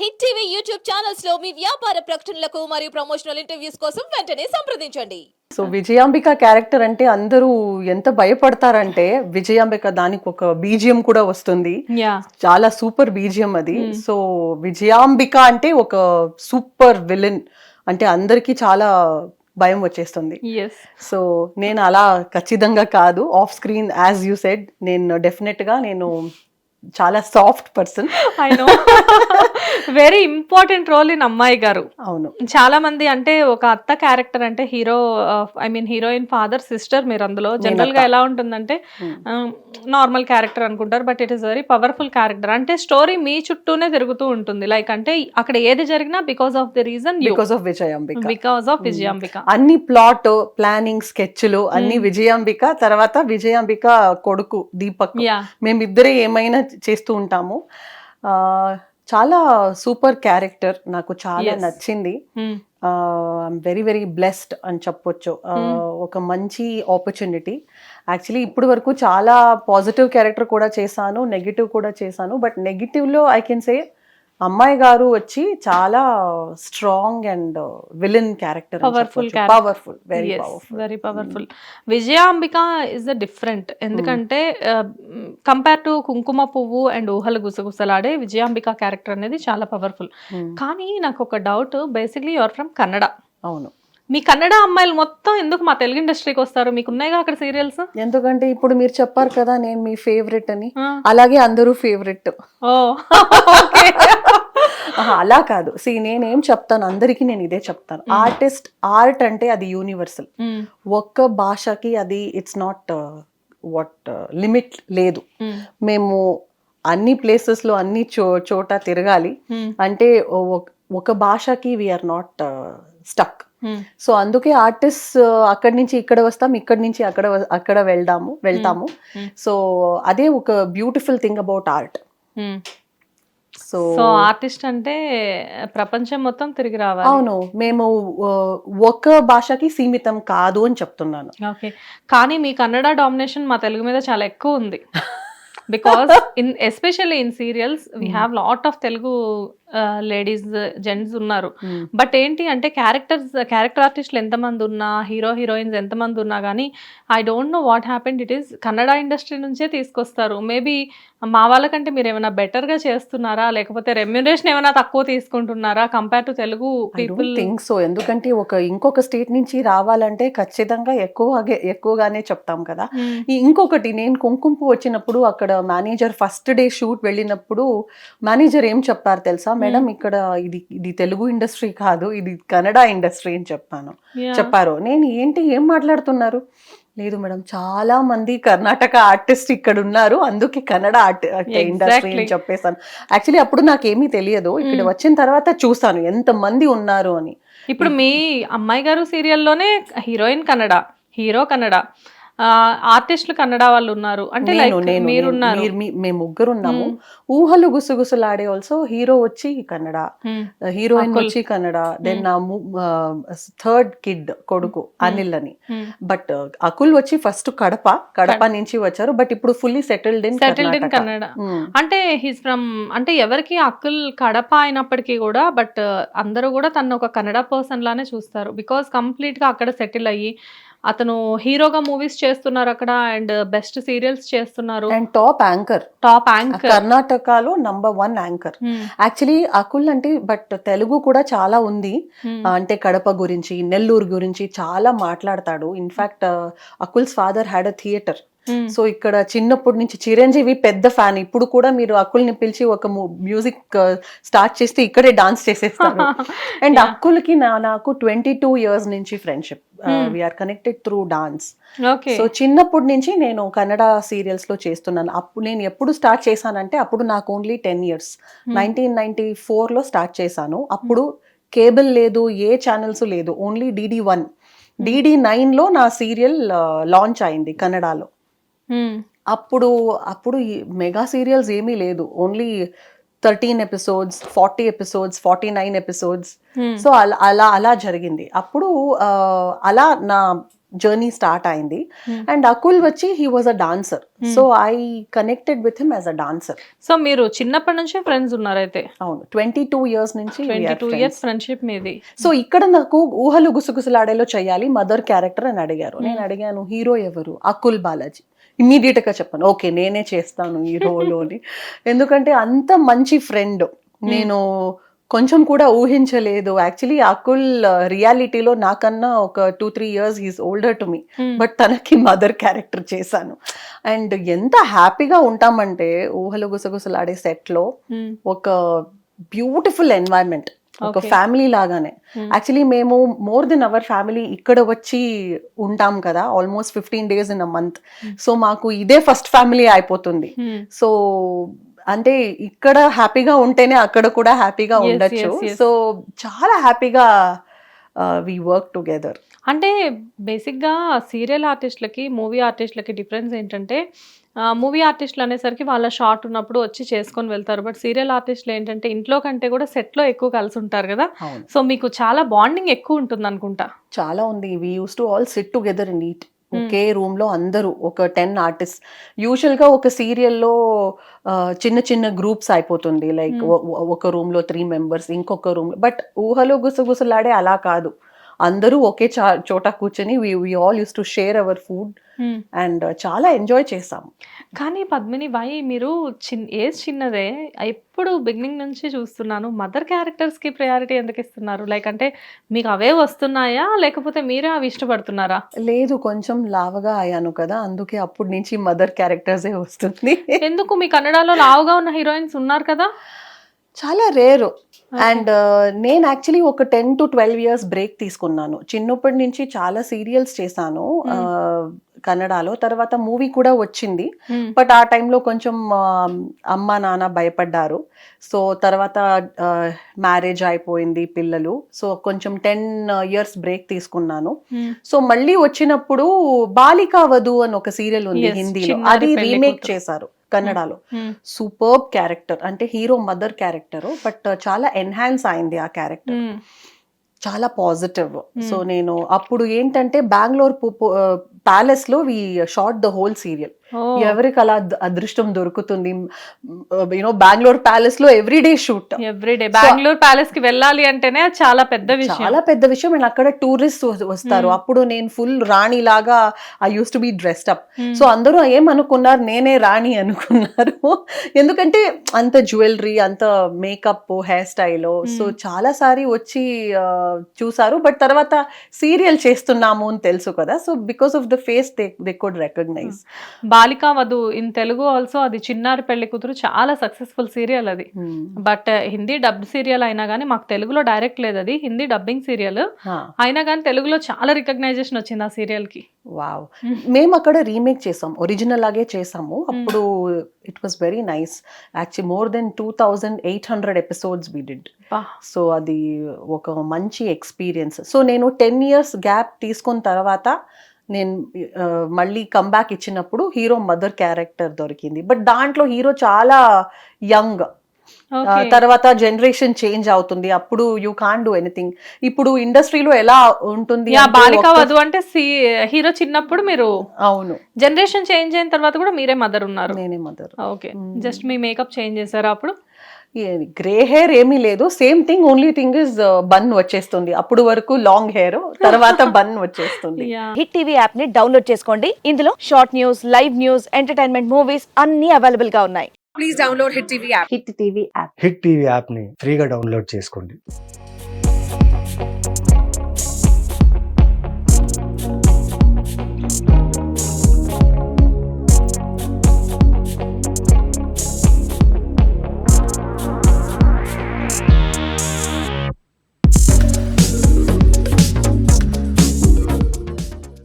Hit TV YouTube ఛానల్స్లో మీ వ్యాపార ప్రకటనలకు మరియు ప్రమోషనల్ ఇంటర్వ్యూస్ కోసం వెంటనే సంప్రదించండి. సో విజయాంబిక క్యారెక్టర్ అంటే అందరూ ఎంత భయపడతారంటే విజయాంబిక దానికి ఒక బీజియం కూడా వస్తుంది. యా చాలా సూపర్ బీజియం అది. సో విజయాంబిక అంటే ఒక సూపర్ విలన్ అంటే అందరికీ చాలా భయం వచ్చేస్తుంది. సో నేను అలా ఖచ్చితంగా కాదు. Off screen as you said నేను డెఫినెట్గా నేను చాలా soft person I know very important role in అమ్మాయి గారు. అవును. చాలా మంది అంటే ఒక అత్త క్యారెక్టర్ అంటే hero I mean heroine father sister మీరు అందులో. జనరల్గా ఎలా ఉంటుందంటే నార్మల్ క్యారెక్టర్ అనుకుంటారు but it is very powerful character అంటే స్టోరీ మీ చుట్టూనే తిరుగుతూ ఉంటుంది. లైక్ అంటే అక్కడ ఏది జరిగినా because of the reason because of Vijayambika because of Vijayambika అన్ని ప్లాట్ ప్లానింగ్ స్కెచ్లు అన్ని విజయాంబిక తర్వాత విజయాంబిక కొడుకు దీపక్ మేమిద్దరే ఏమైనా చేస్తూ ఉంటాము. ఆ, చాలా సూపర్ క్యారెక్టర్. నాకు చాలా. నచ్చింది. వెరీ వెరీ బ్లెస్డ్ అని చెప్పొచ్చు. ఆ, ఒక మంచి ఆపర్చునిటీ యాక్చువల్లీ ఇప్పటి వరకు చాలా పాజిటివ్ క్యారెక్టర్ కూడా చేశాను నెగిటివ్ కూడా చేశాను. బట్ నెగిటివ్లో ఐ కెన్ సే అమ్మాయి గారు వచ్చి చాలా strong and villain character character. Powerful very powerful very powerful Vijayambika is the different ఎందుకంటే compare to Kumkuma Puvvu and ఊహలు గుసగుసలాడే విజయాంబిక క్యారెక్టర్ అనేది చాలా పవర్ఫుల్ కానీ నాకు ఒక doubt basically your from Kannada అవును. మీ కన్నడ అమ్మాయిలు మొత్తం ఎందుకు మా తెలుగు ఇండస్ట్రీకి వస్తారు? మీకు ఉన్నాయిగా అక్కడ సీరియల్స్? ఎందుకంటే ఇప్పుడు మీరు చెప్పారు కదా నేను మీ ఫేవరెట్ అని. అలాగే అందరూ ఫేవరెట్ ఓ అలా కాదు. సి నేనేం చెప్తాను అందరికీ నేను ఇదే చెప్తాను. ఆర్టిస్ట్ ఆర్ట్ అంటే అది యూనివర్సల్ ఒక్క భాషకి అది ఇట్స్ నాట్ వాట్ లిమిట్ లేదు. మేము అన్ని places లో అన్ని చో చోట తిరగాలి. అంటే ఒక- ఒక భాషకి వీఆర్ నాట్ స్టక్ సో అందుకే ఆర్టిస్ట్ అక్కడి నుంచి ఇక్కడ వస్తాం ఇక్కడి నుంచి అక్కడ అక్కడ వెళ్దాము వెళ్తాము. సో అదే ఒక beautiful thing about art so so artist అంటే ప్రపంచం మొత్తం తిరిగి రావాలి. అవును మేము ఆ, ఒక భాషకి సీమితం కాదు అని చెప్తున్నాను. ఓకే కానీ మీ కన్నడ డామినేషన్ మా తెలుగు మీద చాలా ఎక్కువ ఉంది. Because in especially in serials we have lot of Telugu ladies gents ఉన్నారు. బట్ ఏంటి అంటే క్యారెక్టర్స్ క్యారెక్టర్ ఆర్టిస్టులు ఎంతమంది ఉన్నా హీరో హీరోయిన్స్ ఎంతమంది ఉన్నా కానీ I don't know what happened it is Kannada industry నుంచే తీసుకొస్తారు. మేబీ మా వాళ్ళకంటే మీరు ఏమైనా better గా చేస్తున్నారా? లేకపోతే రెమ్యునరేషన్ ఏమైనా తక్కువ తీసుకుంటున్నారా? Compare to Telugu people think so ఎందుకంటే ఒక ఇంకొక స్టేట్ నుంచి రావాలంటే ఖచ్చితంగా ఎక్కువ ఎక్కువగానే చెప్తాం కదా. ఇంకొకటి నేను కుంకుంపు వచ్చినప్పుడు అక్కడ మేనేజర్ ఫస్ట్ డే షూట్ వెళ్ళినప్పుడు మేనేజర్ ఏం చెప్పారు తెలుసా? మేడం ఇక్కడ ఇది ఇది తెలుగు ఇండస్ట్రీ కాదు ఇది కన్నడ ఇండస్ట్రీ అని చెప్పాను. చెప్పారు. నేను ఏంటి ఏం మాట్లాడుతున్నారు? లేదు మేడం చాలా మంది కర్ణాటక ఆర్టిస్ట్ ఇక్కడ ఉన్నారు అందుకే కన్నడ ఆర్ట్ ఇండస్ట్రీ అని. చెప్పేసాను. యాక్చువల్లీ అప్పుడు నాకేమీ తెలియదు. ఇక్కడ వచ్చిన తర్వాత చూసాను ఎంత మంది ఉన్నారు అని. ఇప్పుడు మీ అమ్మాయి గారు సీరియల్లోనే హీరోయిన్ కన్నడ హీరో కన్నడ. ఆర్టిస్టులు కన్నడ వాళ్ళు ఉన్నారు. అంటే మీరున్నారు. మేము ముగ్గురు ఉన్నాము ఊహలు గుసగుసలాడే ఆల్సో హీరో వచ్చి కన్నడ. హీరోయిన్ అకుల్. వచ్చి కన్నడ. దెన్ థర్డ్ కిడ్ కొడుకు అనిల్ అని. బట్ అకుల్ వచ్చి ఫస్ట్ కడప. కడప నుంచి వచ్చారు. బట్ ఇప్పుడు fully settled in settled in Kannada అంటే హీస్ ఫ్రమ్ అంటే ఎవరికి అక్కుల్ కడప అయినప్పటికీ కూడా బట్ అందరూ కూడా తను ఒక కన్నడ పర్సన్ లానే చూస్తారు. బికాస్ కంప్లీట్గా అక్కడ సెటిల్ అయ్యి అతను హీరోగా మూవీస్ చేస్తున్నారు అక్కడ అండ్ బెస్ట్ సీరియల్స్ చేస్తున్నారు. And top anchor top anchor కర్ణాటకలో number one anchor actually Akul అంటే బట్ తెలుగు కూడా చాలా ఉంది. అంటే కడప గురించి నెల్లూరు గురించి చాలా మాట్లాడతాడు. In fact Akul's father had a theatre so ఇక్కడ చిన్నప్పటి నుంచి చిరంజీవి పెద్ద ఫ్యాన్ ఇప్పుడు కూడా మీరు అక్కుల్ని పిలిచి ఒక మ్యూజిక్ స్టార్ట్ చేస్తే ఇక్కడే డాన్స్ చేసేస్తారు. అండ్ అక్కులకి నా నాకు ట్వంటీ టూ ఇయర్స్ నుంచి friendship we're connected through dance so చిన్నప్పటి నుంచి నేను కన్నడ సీరియల్స్లో చేస్తున్నాను. అప్పుడు నేను ఎప్పుడు స్టార్ట్ చేశానంటే అప్పుడు నాకు only ten years nineteen ninety ఫోర్లో స్టార్ట్ చేశాను. అప్పుడు కేబుల్ లేదు ఏ ఛానల్స్ లేదు ఓన్లీ డిడి వన్ డిడి నైన్లో నా సీరియల్ లాంచ్ అయింది కన్నడలో. అప్పుడు అప్పుడు ఈ మెగా సీరియల్స్ ఏమీ లేదు. Only thirteen episodes forty episodes forty nine episodes so అలా అలా అలా జరిగింది. అప్పుడు అలా నా జర్నీ స్టార్ట్ అయింది. Hmm. అండ్ అకుల్ వచ్చి he was a dancer so I connected with him as a dancer so మీరు చిన్నప్పటి నుంచే ఫ్రెండ్స్ ఉన్నారైతే? అవును. ట్వంటీ టూ ఇయర్స్ నుంచి ట్వంటీ టూ ఇయర్స్ ఫ్రెండ్షిప్ మీది. సో ఇక్కడ నాకు ఊహలు గుసగుసలాడేలో చేయాలి మదర్ క్యారెక్టర్ అని అడిగారు. నేను అడిగాను హీరో ఎవరు? అకుల్ బాలాజీ. ఇమ్మీడియట్గా చెప్పాను. ఓకే నేనే చేస్తాను ఈ రోలోని ఎందుకంటే అంత మంచి ఫ్రెండ్ నేను కొంచెం కూడా ఊహించలేదు. యాక్చువల్లీ అకుల్ రియాలిటీలో నాకన్నా ఒక two three years he's older to me. Hmm. But తనకి మదర్ క్యారెక్టర్ చేశాను. అండ్ ఎంత హ్యాపీగా ఉంటామంటే ఊహలు గుసగుసలాడే సెట్లో Hmm. ఒక బ్యూటిఫుల్ ఎన్వైరన్మెంట్. ఒక. ఫ్యామిలీ లాగానే Hmm. యాక్చువల్లీ మేము మోర్ దెన్ అవర్ ఫ్యామిలీ ఇక్కడ వచ్చి ఉంటాం కదా almost fifteen days in a month so మాకు ఇదే ఫస్ట్ ఫ్యామిలీ అయిపోతుంది Hmm. సో అంటే ఇక్కడ హ్యాపీగా ఉంటేనే అక్కడ కూడా హ్యాపీగా ఉండొచ్చు. సో చాలా హ్యాపీగా వి వర్క్ టుగెదర్ అంటే బేసిక్గా సీరియల్ ఆర్టిస్టులకి మూవీ ఆర్టిస్టులకి డిఫరెన్స్ ఏంటంటే మూవీ ఆర్టిస్టులు అనేసరికి వాళ్ళ షార్ట్ ఉన్నప్పుడు వచ్చి చేసుకొని వెళ్తారు. బట్ సీరియల్ ఆర్టిస్టులు ఏంటంటే ఇంట్లో కంటే కూడా సెట్లో ఎక్కువ కలిసి ఉంటారు కదా. సో మీకు చాలా బాండింగ్ ఎక్కువ ఉంటుంది అనుకుంటా చాలా ఉంది. We use to all sit together in eat ఒకే రూమ్లో అందరూ ఒక టెన్ ఆర్టిస్ట్ యూజువల్గా ఒక సీరియల్లో చిన్న చిన్న గ్రూప్స్ అయిపోతుంది. లైక్ ఒక రూమ్లో త్రీ మెంబర్స్ ఇంకొక రూమ్. బట్ ఊహలో గుసగుసలాడే అలా కాదు. అందరూ ఒకే చా- చోట కూర్చొని we all use to share our food and చాలా ఎంజాయ్ చేసాం కానీ పద్మిని బాయి మీరు చిన్ ఏజ్ చిన్నదే. ఎప్పుడు బిగినింగ్ నుంచి చూస్తున్నాను. మదర్ క్యారెక్టర్స్కి ప్రయారిటీ ఎందుకు ఇస్తున్నారు? లైక్ అంటే మీకు అవే వస్తున్నాయా? లేకపోతే మీరే అవి ఇష్టపడుతున్నారా? లేదు కొంచెం లావగా అయ్యాను కదా. అందుకే అప్పటి నుంచి మదర్ క్యారెక్టర్సే వస్తుంది. ఎందుకు? మీ కన్నడలో లావుగా ఉన్న హీరోయిన్స్ ఉన్నారు కదా? చాలా రేరు. అండ్ నేను యాక్చువల్లీ ఒక ten to twelve years break తీసుకున్నాను. చిన్నప్పటి నుంచి చాలా సీరియల్స్ చేశాను. కన్నడలో. తర్వాత మూవీ కూడా వచ్చింది. బట్ ఆ టైంలో కొంచెం అమ్మ నాన్న భయపడ్డారు. సో తర్వాత మ్యారేజ్ అయిపోయింది పిల్లలు. సో కొంచెం టెన్ ఇయర్స్ బ్రేక్ తీసుకున్నాను. సో మళ్ళీ వచ్చినప్పుడు బాలికా వధు అని ఒక సీరియల్ ఉంది హిందీలో. అది రీమేక్. చేశారు కన్నడలో. Superb character. అంటే హీరో మదర్ క్యారెక్టర్. బట్ చాలా ఎన్హాన్స్ అయింది ఆ క్యారెక్టర్. చాలా పాజిటివ్ సో నేను అప్పుడు ఏంటంటే బెంగళూరు ప్యాలెస్లో we shot the whole serial ఎవరికి అలా అద్- అదృష్టం దొరుకుతుంది? యూనో బెంగళూరు ప్యాలెస్లో ఎవ్రీడే షూట్ ఎవ్రీడే బెంగళూరు ప్యాలెస్కి వెళ్ళాలి అంటేనే చాలా పెద్ద విషయం. చాలా పెద్ద విషయం. అండ్ అక్కడ టూరిస్ట్ వస్తారు. అప్పుడు నేను ఫుల్ రాణి లాగా I use to be dressed up so అందరూ ఏమనుకున్నారు నేనే రాణి అనుకున్నారు. ఎందుకంటే అంత జ్యువెలరీ అంత మేకప్ హెయిర్ స్టైల్ సో చాలా సారి వచ్చి చూసారు. బట్ తర్వాత సీరియల్ చేస్తున్నాము అని తెలుసు కదా. So because of the face they they could recognise Balika Vadhu in Telugu also అది చిన్నారి పెళ్ళి కూతురు చాలా సక్సెస్ఫుల్ సీరియల్ అది. బట్ హిందీ డబ్ సీరియల్ అయినా కానీ మాకు తెలుగులో డైరెక్ట్ లేదు అది. హిందీ డబ్బింగ్ సీరియల్ అయినా కానీ తెలుగులో చాలా రికగ్నైజేషన్ వచ్చింది ఆ సీరియల్కి. వావ్ మేము అక్కడ రీమేక్ చేసాం. ఒరిజినల్ లాగే చేసాము. అప్పుడు it was very nice actually more than two thousand eight hundred episodes we did. So అది ఒక మంచి ఎక్స్పీరియన్స్ సో నేను టెన్ ఇయర్స్ గ్యాప్ తీసుకున్న తర్వాత నేను మళ్ళీ కంబ్యాక్ ఇచ్చినప్పుడు హీరో మదర్ క్యారెక్టర్ దొరికింది. బట్ దాంట్లో హీరో చాలా యంగ్. తర్వాత జనరేషన్ చేంజ్ అవుతుంది. అప్పుడు యూ కాన్ డూ ఎనీథింగ్ ఇప్పుడు ఇండస్ట్రీలో ఎలా ఉంటుంది బాలికా వధు అంటే హీరో చిన్నప్పుడు మీరు అవును. జనరేషన్ చేంజ్ అయిన తర్వాత కూడా మీరే మదర్ ఉన్నారు. నేనే మదర్ ఓకే. జస్ట్ మీ మేకప్ చేంజ్ చేశారా అప్పుడు? గ్రే హెయిర్ ఏమీ లేదు. Same thing only thing is bun వచ్చేస్తుంది. అప్పుడు వరకు లాంగ్ హెయిర్ తర్వాత బన్ వచ్చేస్తుంది. హిట్ టీవీ యాప్ని డౌన్లోడ్ చేసుకోండి. ఇందులో short news live news entertainment movies అన్ని అవైలబుల్గా ఉన్నాయి. హిట్ టీవీ యాప్ని ఫ్రీగా డౌన్లోడ్ చేసుకోండి.